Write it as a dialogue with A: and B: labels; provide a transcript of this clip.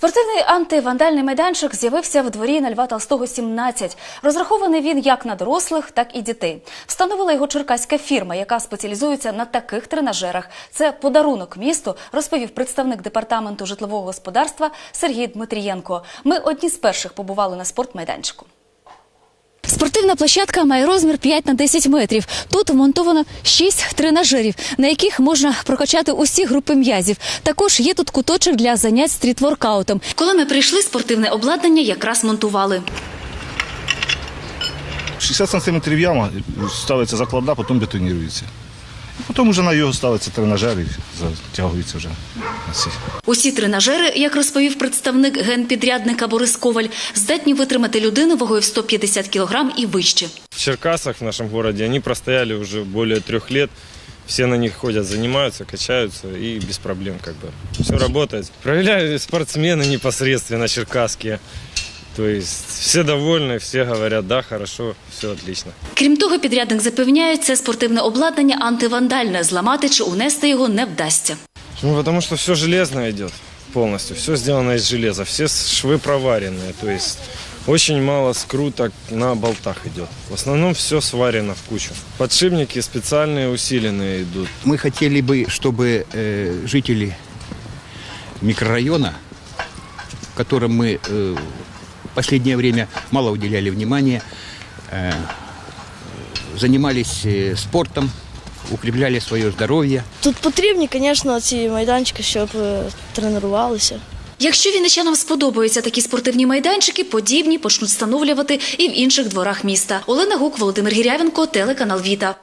A: Спортивний антивандальний майданчик з'явився в дворі на Льва Толстого 17. Розрахований він як на дорослих, так і дітей. Встановила його черкаська фірма, яка спеціалізується на таких тренажерах. Це подарунок місту, розповів представник департаменту житлового господарства Сергій Дмитрієнко. Ми одні з перших побували на спортмайданчику. Спортивна площадка має розмір 5 на 10 метрів. Тут вмонтовано 6 тренажерів, на яких можна прокачати усі групи м'язів. Також є тут куточок для занять стрітворкаутом. Коли ми прийшли, спортивне обладнання якраз монтували.
B: 60 сантиметрів яма, ставиться закладна, потім бетонірується. І потім вже на його ставиться тренажер і затягується вже на.
A: Усі тренажери, як розповів представник генпідрядника Борис Коваль, здатні витримати людину вагою в 150 кг і вище.
C: В Черкасах, в нашем городе, они простояли уже более трех лет. Все на них ходят, занимаются, качаются и без проблем как бы. Все работает. Проявляют спортсмены непосредственно черкасские. То есть все довольны, все говорят, да, хорошо, все отлично.
A: Крім того, підрядник запевняє, це спортивне обладнання антивандальне. Зламати чи унести його не вдасться.
C: Ну, потому что все железное идет полностью, все сделано из железа, все швы проваренные, то есть очень мало скруток на болтах идет. В основном все сварено в кучу. Подшипники специальные усиленные идут.
D: Мы хотели бы, чтобы э, жители микрорайона, которым мы э, в последнее время мало уделяли внимания, э, занимались э, спортом, укрепляли свое здоровье.
E: Тут потрібні, звісно, ці майданчики, щоб тренувалися.
A: Якщо вінничанам сподобаються такі спортивні майданчики, подібні почнуть встановлювати і в інших дворах міста. Олена Гук, Володимир Гірявенко, телеканал Віта.